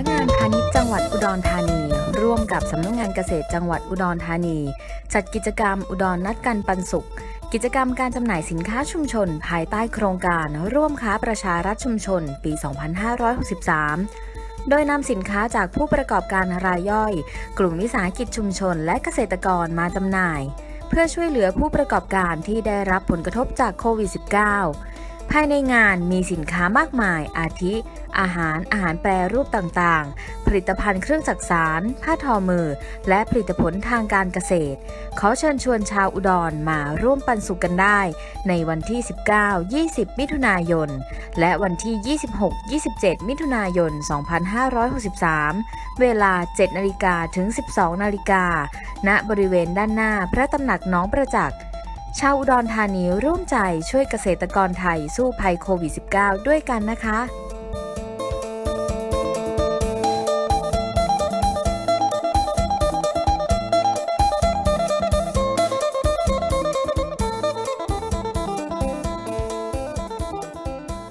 นักงานพาณิชย์จังหวัดอุดรธานี ร่วมกับสำนักงานเกษตรจังหวัดอุดรธานี จัดกิจกรรมอุดรนัดกันปันสุข กิจกรรมการจำหน่ายสินค้าชุมชน ภายใต้โครงการ ร่วมค้าประชารัฐชุมชน ปี 2563 โดยนำสินค้าจากผู้ประกอบการรายย่อย กลุ่มวิสาหกิจชุมชน และเกษตรกรมาจำหน่าย เพื่อช่วยเหลือผู้ประกอบการที่ได้รับผลกระทบจากโควิด -19 ภายในงานมีสินค้ามากมาย อาทิ อาหาร อาหารแปรรูปต่างๆ ผลิตภัณฑ์เครื่องจักสานผ้าทอมือ และผลิตผลทางการเกษตร ขอเชิญชวนชาวอุดรมาร่วมปันสุขกันได้ ในวันที่ 19-20 มิถุนายน และวันที่ 26-27 มิถุนายน 2563 เวลา 7 นาฬิกาถึง 12 นาฬิกา ณ บริเวณด้านหน้าพระตำหนักน้องประจักษ์ ชาวอุดรธานีร่วมใจช่วยเกษตรกรไทยสู้ภัยโควิด -19 ด้วยกันนะคะ